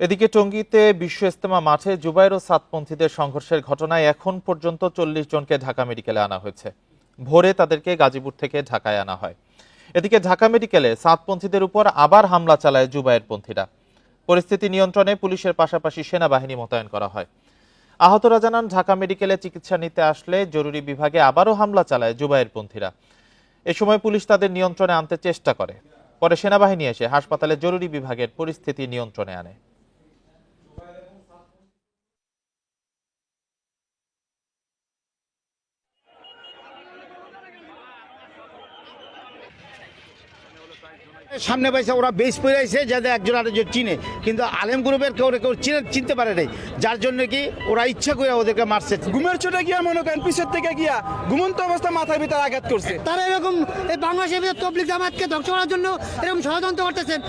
এদিকে টঙ্গীতে বিশ্ব ইস্তেমা মাঠে জুবাইর ও সাতপন্থীদের সংঘর্ষের ঘটনায় এখন পর্যন্ত চল্লিশ জনকে ঢাকা মেডিকেলে আনা হয়েছে। ভোরে তাদেরকে গাজীপুর থেকে ঢাকায় আনা হয়। এদিকে ঢাকা মেডিকেলে সাতপন্থীদের উপর আবার হামলা চালায় জুবাইর পন্থীরা পরিস্থিতি নিয়ন্ত্রণে পুলিশের পাশাপাশি সেনাবাহিনী মোতায়েন করা হয়। আহতরা জানান, ঢাকা মেডিকেলে চিকিৎসা নিতে আসলে জরুরি বিভাগে আবারও হামলা চালায় জুবাইর পন্থীরা এ সময় পুলিশ তাদের নিয়ন্ত্রণে আনতে চেষ্টা করে। পরে সেনাবাহিনী এসে হাসপাতালে জরুরি বিভাগের পরিস্থিতি নিয়ন্ত্রণে আনে। সামনে পাইছে ওরা বেশ পড়ে আছে যাদের একজন আরেকজন চিনে। কিন্তু আলেম গ্রুপের কেউ কেউ চিনে চিনতে পারে নাই। যার জন্য কি ওরা ইচ্ছা করে ওদেরকে মারছে। ঘুমের চোটে গিয়া মনে করেন পিছের থেকে গিয়া ঘুমন্ত অবস্থা মাথার ভিতরে আঘাত করছে। তারা এরকম এই বাংলাদেশের তবলিক জামাতকে ধ্বংস করার জন্য এরকম ষড়যন্ত্র করতেছেন।